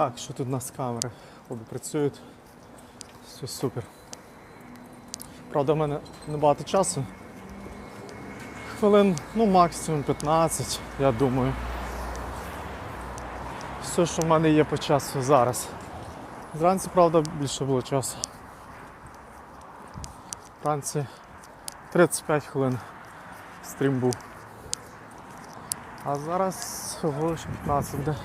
Так, що тут у нас камери? Обі працюють. Все супер. Правда, в мене небагато часу. Хвилин, ну максимум 15, я думаю. Все, що в мене є по часу зараз. Зранці, правда, більше було часу. Вранці 35 хвилин стрім був. А зараз всього лише 15 буде.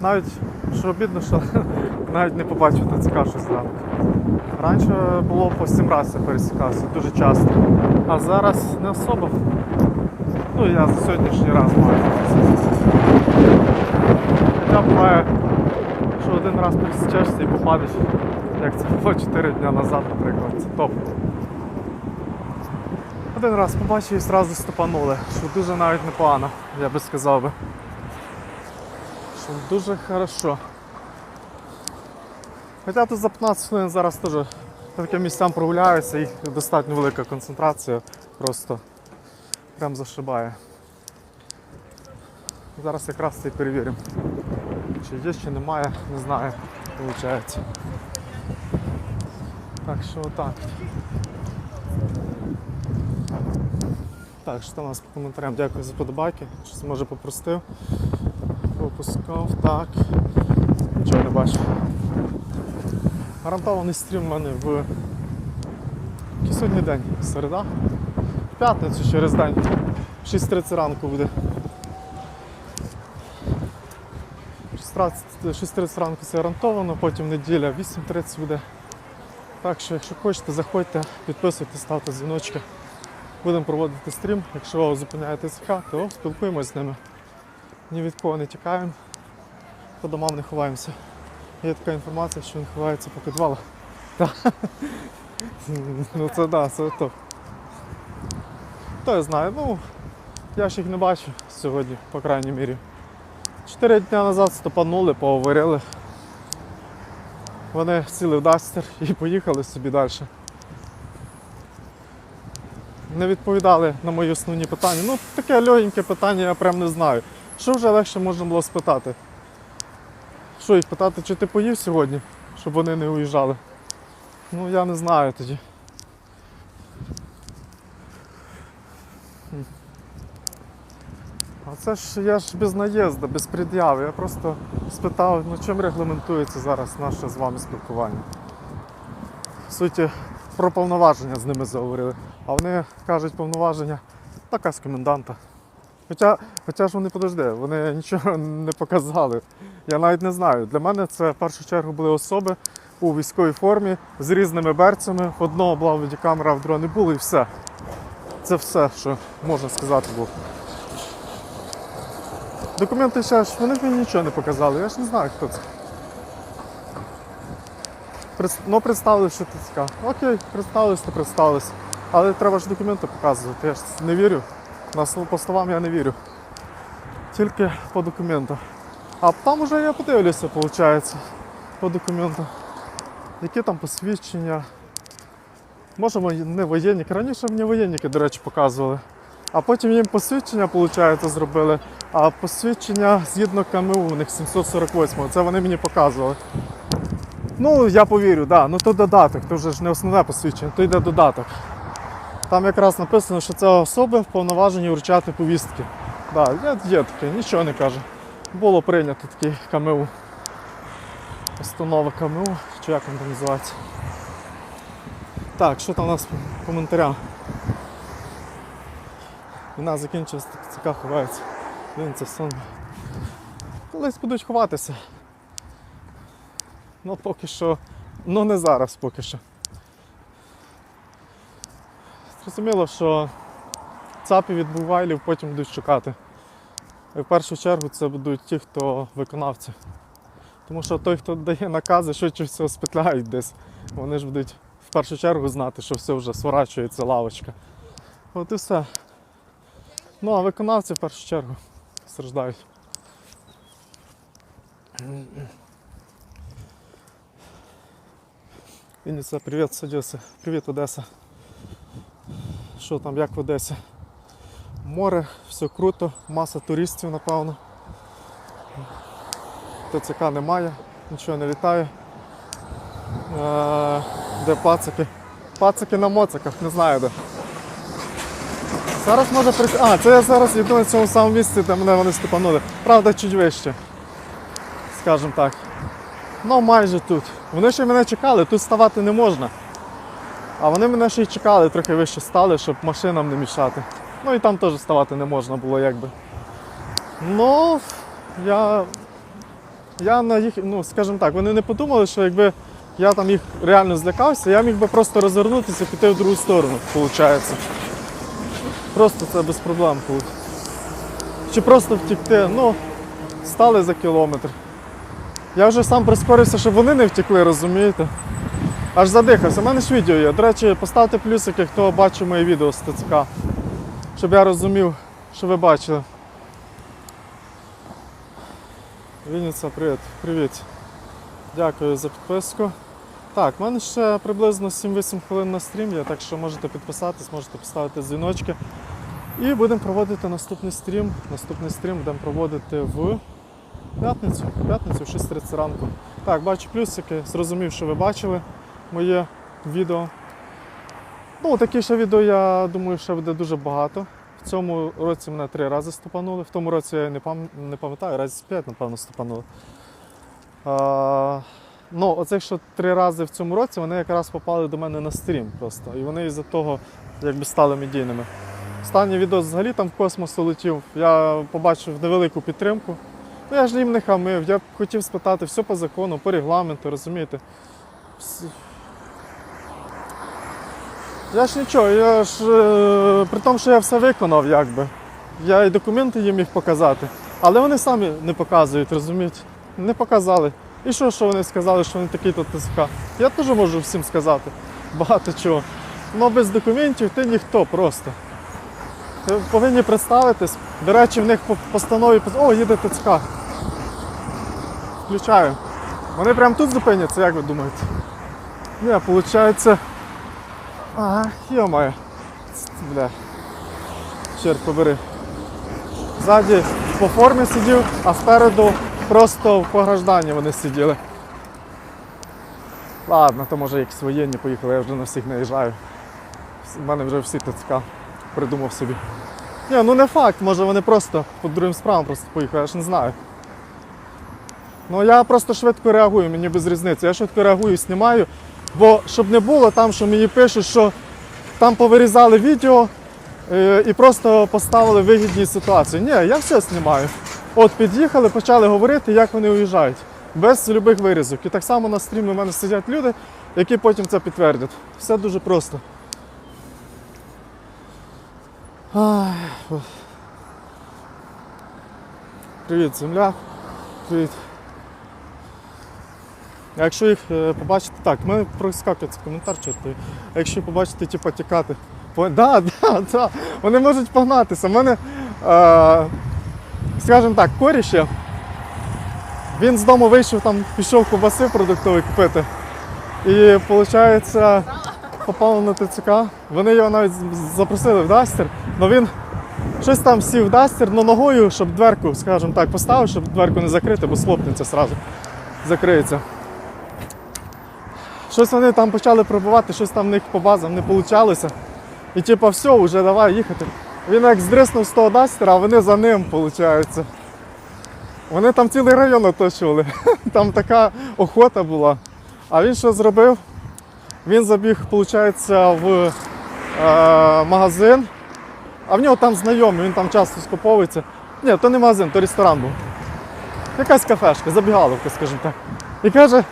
Навіть що обідно, що навіть не побачив ТЦК що зранку. Раніше було по 7 разів пересікався, дуже часто. А зараз не особо. Ну я за сьогоднішній раз маю. Хоча буває, що один раз пересічешся і попадеш, як це було 4 дні назад, наприклад, це топ. Один раз побачив і одразу стопанули, що дуже навіть непогано, я би сказав би. Що дуже хорошо. Хоча тут за 15 хвилин зараз теж таким місцям прогуляюся, їх достатньо велика концентрація, просто прям зашибає. Зараз якраз це і перевіримо. Чи є, чи немає, не знаю, виходить. Так що отак. Так, що там у нас по коментарям? Дякую за подобайки. Щось може попростив. Пропускав, так. Нічого не бачу. Гарантований стрім в мене в який сьогодні день? Середа? В п'ятницю через день. В 6.30 ранку буде. 6.30 6.30 ранку це гарантовано, потім неділя 8.30 буде. Так що, якщо хочете, заходьте, підписуйтесь, ставте дзвіночки. Будемо проводити стрім. Якщо зупиняєте СХ, то спілкуємось з ними. Ні від кого не тікаємо, по домам не ховаємося. Є така інформація, що він ховається по підвалах. Ну це да, це. То я знаю, ну я ж їх не бачу сьогодні, по крайній мірі. Чотири дні назад стопанули, поговорили. Вони сіли в Дастер і поїхали собі далі. Не відповідали на мої основні питання. Ну, таке легеньке питання, я прям не знаю. Що вже легше можна було спитати? Що їх питати, чи ти поїв сьогодні, щоб вони не уїжджали? Ну я не знаю тоді. А це ж я ж без наїзду, без пред'яви. Я просто спитав, ну чим регламентується зараз наше з вами спілкування. В суті, про повноваження з ними заговорили. А вони кажуть, повноваження така з коменданта. Хоча, хоча ж вони подожди, вони нічого не показали. Я навіть не знаю. Для мене це в першу чергу були особи у військовій формі з різними берцями. Одного була бодікамера, а в не було і все. Це все, що можна сказати було. Документи ще ж, вони мені нічого не показали, я ж не знаю, хто це. Ну, представили, що ТЦК. Окей, представились, то представились. Але треба ж документи показувати. Я ж не вірю. На по словам я не вірю. Тільки по документах. А там уже я подивлюся, виходить, по документам. Які там посвідчення. Може не воєнники. Раніше мені воєнники, до речі, показували. А потім їм посвідчення, виходить, зробили. А посвідчення згідно КМУ у них 748 Це вони мені показували. Ну, я повірю, да. Ну то додаток, то вже ж не основне посвідчення, то йде додаток. Там якраз написано, що це особи вповноважені вручати повістки. Да, є, таке, нічого не каже. Було прийнято такий КМУ. Постанова КМУ, чи як він там називається. Так, що там у нас по коментарям? Війна закінчилась, ЦК ховається. Він це сон. Колись будуть ховатися. Ну поки що. Ну не зараз поки що. Зрозуміло, що ЦАПів від бувайлів потім будуть шукати. І в першу чергу це будуть ті, хто виконавці. Тому що той, хто дає накази, швидше всього спетляють десь. Вони ж будуть в першу чергу знати, що все вже сворачується лавочка. От і все. Ну а виконавці в першу чергу страждають. Вінниця, привіт Одеси. Привіт, Одеса. Що там, як в Одесі? Море, все круто, маса туристів, напевно. ТЦК немає, нічого не літає. Е, де пацики? Пацики на моциках, не знаю де. Зараз може при... А, це я зараз йду на цьому самому місці, де мене вони степанули. Правда, чуть вище. Скажімо так. Ну, майже тут. Вони ще мене чекали, тут ставати не можна. А вони мене ще й чекали, трохи вище стали, щоб машинам не мішати. Ну і там теж ставати не можна було якби. Ну, я. Я на їх, ну, скажімо так, вони не подумали, що якби я там їх реально злякався, я міг би просто розвернутися і піти в другу сторону, виходить. Просто це без проблем. було. Чи просто втікти, ну, стали за кілометр. Я вже сам прискорився, щоб вони не втекли, розумієте? Аж задихався. У мене ж відео є. До речі, поставте плюсики, хто бачив мої відео з ТЦК. Щоб я розумів, що ви бачили. Вінниця, привіт. Привіт. Дякую за підписку. Так, в мене ще приблизно 7-8 хвилин на стрім є, так що можете підписатись, можете поставити дзвіночки. І будемо проводити наступний стрім. Наступний стрім будемо проводити в п'ятницю. В п'ятницю в 6.30 ранку. Так, бачу плюсики, зрозумів, що ви бачили моє відео. Ну, такі ще відео, я думаю, ще буде дуже багато. В цьому році мене три рази стопанули. В тому році я не не пам'ятаю, разів п'ять, напевно, стопанули. А, ну, оце що три рази в цьому році, вони якраз попали до мене на стрім просто. І вони із-за того якби стали медійними. Останній відео взагалі там в космос улетів. Я побачив невелику підтримку. Ну, я ж їм не хамив, я б хотів спитати все по закону, по регламенту, розумієте. Я ж нічого, я ж е, при тому, що я все виконав, якби. Я і документи їм міг показати. Але вони самі не показують, розумієте? Не показали. І що, що вони сказали, що вони такі тут ТСК? Я теж можу всім сказати. Багато чого. Ну без документів ти ніхто просто. Ти повинні представитись. До речі, в них по постанові О, їде ТЦК. Включаю. Вони прямо тут зупиняться, як ви думаєте? Ні, виходить. Ага, йо-моє. Бля. Черт побери. Ззаді по формі сидів, а спереду просто в погражданні вони сиділи. Ладно, то може якісь воєнні поїхали, я вже на всіх наїжджаю. У мене вже всі ТЦК придумав собі. Ні, ну не факт, може вони просто по другим справам просто поїхали, я ж не знаю. Ну я просто швидко реагую, мені без різниці. Я швидко реагую, знімаю. Бо щоб не було там, що мені пишуть, що там повирізали відео е, і просто поставили вигідні ситуації. Ні, я все знімаю. От під'їхали, почали говорити, як вони уїжджають. Без любих вирізок. І так само на стрімі у мене сидять люди, які потім це підтвердять. Все дуже просто. Ай. Привіт, земля. Привіт. А Якщо їх е, побачити, так, в мене проскакується коментар чорти. А якщо побачити, типу, тікати. По... Да, да, да. Вони можуть погнатися. У мене, е, скажімо так, коріш є. Він з дому вийшов, там пішов ковбаси продуктові купити. І виходить, попав на ТЦК. Вони його навіть запросили в Дастер, але він щось там сів в Дастер, але ногою, щоб дверку, скажімо так, поставив, щоб дверку не закрити, бо слопнеться одразу. Закриється. Щось вони там почали пробувати, щось там в них по базам не вийшло. І типу, все, вже давай їхати. Він як здриснув з того дастера, а вони за ним, виходить. Вони там цілий район оточували. Там така охота була. А він що зробив? Він забіг, виходить, в е, магазин, а в нього там знайомі, він там часто скуповується. Ні, то не магазин, то ресторан був. Якась кафешка, забігаловка, скажімо так. І каже,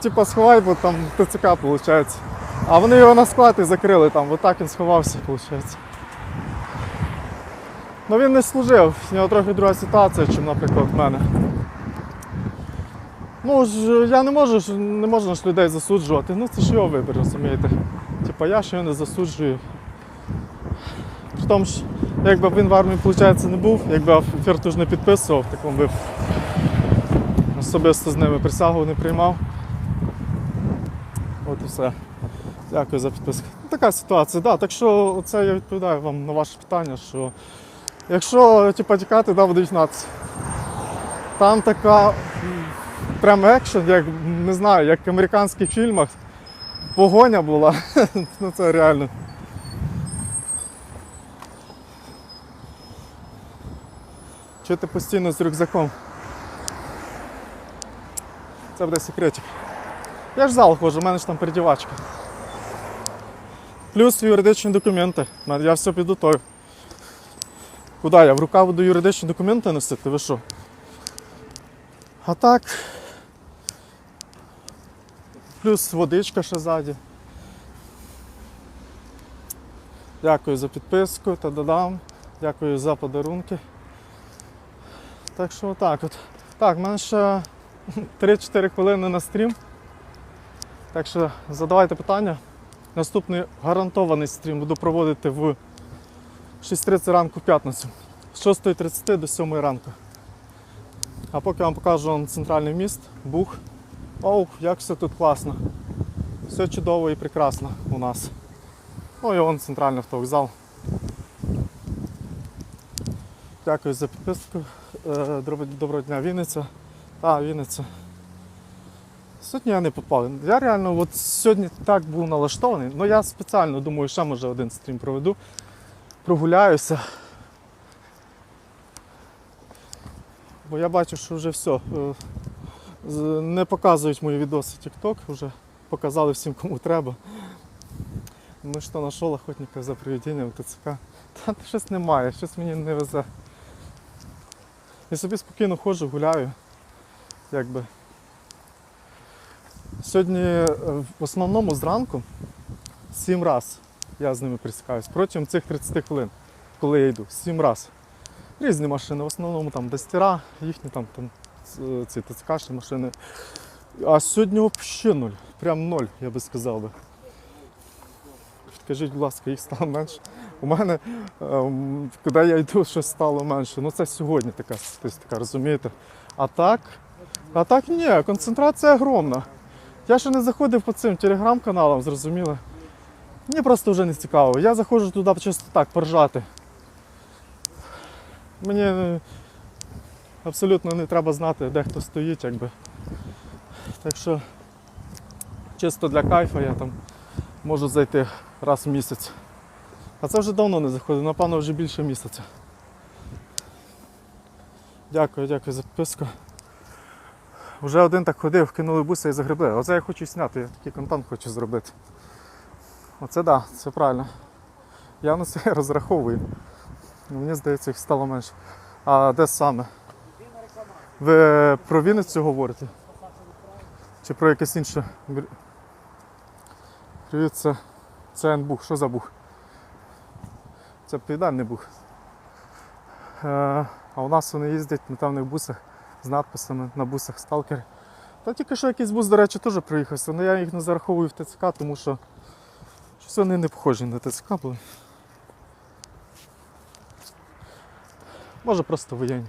типа сховай, бо там ТЦК виходить. А вони його на склад і закрили там, отак він сховався, виходить. Ну він не служив, в нього трохи друга ситуація, ніж, наприклад, в мене. Ну ж я не можу не можна ж людей засуджувати. Ну це ж його вибір, розумієте. Типа я ж його не засуджую. При тому ж, якби він в армії, виходить, не був, якби ж не підписував в такому випадку. Особисто з ними присягу не приймав. От і все. Дякую за підписку. Така ситуація, да. Так що це я відповідаю вам на ваше питання, що якщо типу, тікати, да, будуть гнатися. Там така прям екшен, як не знаю, як в американських фільмах. Погоня була. ну це реально. Чого ти постійно з рюкзаком? Це буде секретик. Я ж в зал ходжу, у мене ж там передівачка. Плюс юридичні документи. Я все підготовив. Куди я? В руках буду юридичні документи носити? Ви що? А так. Плюс водичка ще ззаді. Дякую за підписку та додам. Дякую за подарунки. Так що отак от. Так, в мене ще 3-4 хвилини на стрім. Так що задавайте питання. Наступний гарантований стрім буду проводити в 6.30 ранку в п'ятницю. З 6.30 до 7 ранку. А поки вам покажу вам центральний міст, Бух. Оу, як все тут класно. Все чудово і прекрасно у нас. Ну і вон центральний автовокзал. Дякую за підписку. Е, Доброго дня, Вінниця. А, Вінниця. Сьогодні я не попав. Я реально от сьогодні так був налаштований. Ну я спеціально думаю, ще може один стрім проведу. Прогуляюся. Бо я бачу, що вже все. е, Не показують мої відоси TikTok, вже показали всім, кому треба. Ну що, знайшов охотника за приведенням ТЦК. Та щось немає, щось мені не везе. Я собі спокійно ходжу, гуляю. Якби. Сьогодні е, в основному зранку сім раз я з ними пересікаюсь протягом цих 30 хвилин, коли я йду. Сім раз. Різні машини, в основному там дестера, їхні там, там ці ТЦКшні машини. А сьогодні взагалі нуль. Прям ноль, я би сказав би. Скажіть, будь ласка, їх стало менше. У мене, ем, коли я йду, щось стало менше. Ну це сьогодні така статистика, розумієте? А так, а так ні, концентрація огромна. Я ще не заходив по цим телеграм-каналам, зрозуміло. Мені просто вже не цікаво. Я заходжу туди чисто так, поржати. Мені е, абсолютно не треба знати, де хто стоїть, якби. Так що чисто для кайфа я там можу зайти раз в місяць. А це вже давно не заходив, напевно, вже більше місяця. Дякую, дякую за підписку. Вже один так ходив, кинули буса і загребли. Оце я хочу зняти, я такий контент хочу зробити. Оце так, да, це правильно. Я на це розраховую. Ну, Мені здається, їх стало менше. А де саме? Ви про Вінницю говорите? Чи про якесь інше? Привіт, це, це Бух. Що за бух? Це південний бух. Е, а у нас вони їздять на темних бусах з надписами на бусах сталкери. Та тільки що якийсь бус, до речі, теж приїхався, але я їх не зараховую в ТЦК, тому що щось вони не похожі на ТЦК були. Може просто воєнні.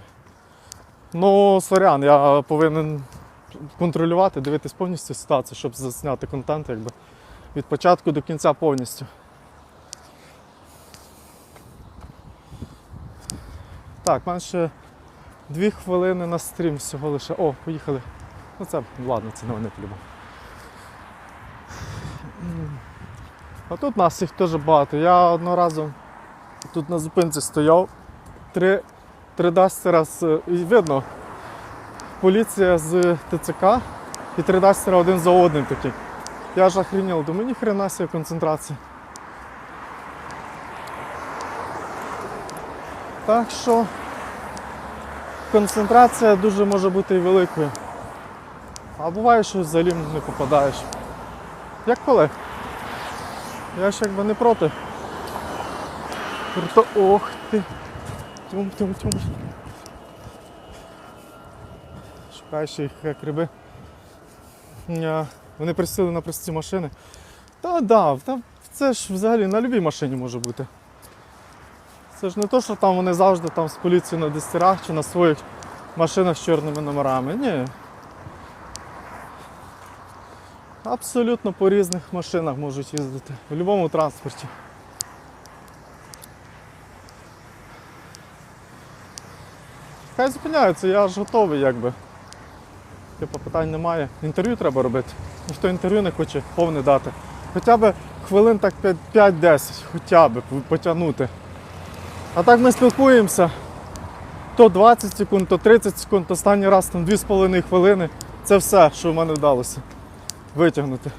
Ну, сорян, я повинен контролювати, дивитись повністю ситуацію, щоб засняти контент якби, від початку до кінця повністю. Так, ще дві хвилини на стрім всього лише. О, поїхали. Ну це ладно, це новини по-любому. А тут нас їх теж багато. Я одного разу тут на зупинці стояв. Три, три дастера. І видно, поліція з ТЦК і три дастера один за одним такі. Я ж охренел, думаю, ні хрена себе концентрація. Так що концентрація дуже може бути великою. А буває, що взагалі не попадаєш. Як коли? Я ж якби не проти. Круто, ох ти. Тюм, тюм, тюм. Шукаєш їх як риби. Вони присіли на прості машини. Та да, це ж взагалі на будь-якій машині може бути. Це ж не то, що там вони завжди там з поліцією на дестерах чи на своїх машинах з чорними номерами. Ні. Абсолютно по різних машинах можуть їздити. В будь-якому транспорті. Хай зупиняються, я ж готовий, якби. Типу, питань немає. Інтерв'ю треба робити. Ніхто інтерв'ю не хоче повне дати. Хоча б хвилин так 5-10, хоча б потягнути. А так ми спілкуємося. То 20 секунд, то 30 секунд, останній раз там 2,5 хвилини. Це все, що в мене вдалося витягнути.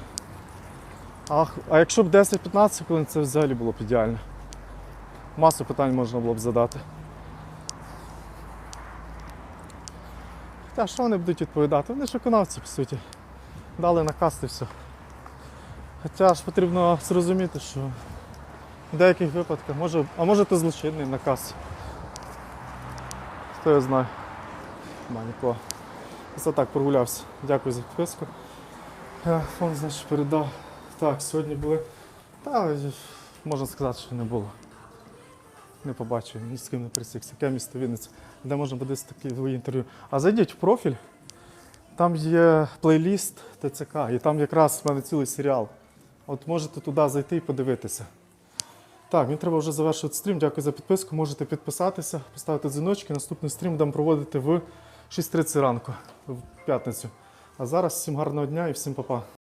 А, а якщо б 10-15 хвилин, це взагалі було б ідеально. Масу питань можна було б задати. Та що вони будуть відповідати? Вони ж виконавці, по суті. Дали наказ і все. Хоча ж потрібно зрозуміти, що в деяких випадках може, а може це злочинний наказ. Хто я знає. Нема нікого. Це так прогулявся. Дякую за підписку. Фон, значить, передав. Так, сьогодні були. Та можна сказати, що не було. Не побачив, ні з ким не присікся. Яке місто Вінниця, де можна буде такі інтерв'ю. А зайдіть в профіль, там є плейліст ТЦК, і там якраз в мене цілий серіал. От можете туди зайти і подивитися. Так, мені треба вже завершувати стрім. Дякую за підписку. Можете підписатися, поставити дзвіночки. Наступний стрім будемо проводити в 6.30 ранку в п'ятницю. А зараз всім гарного дня і всім па-па.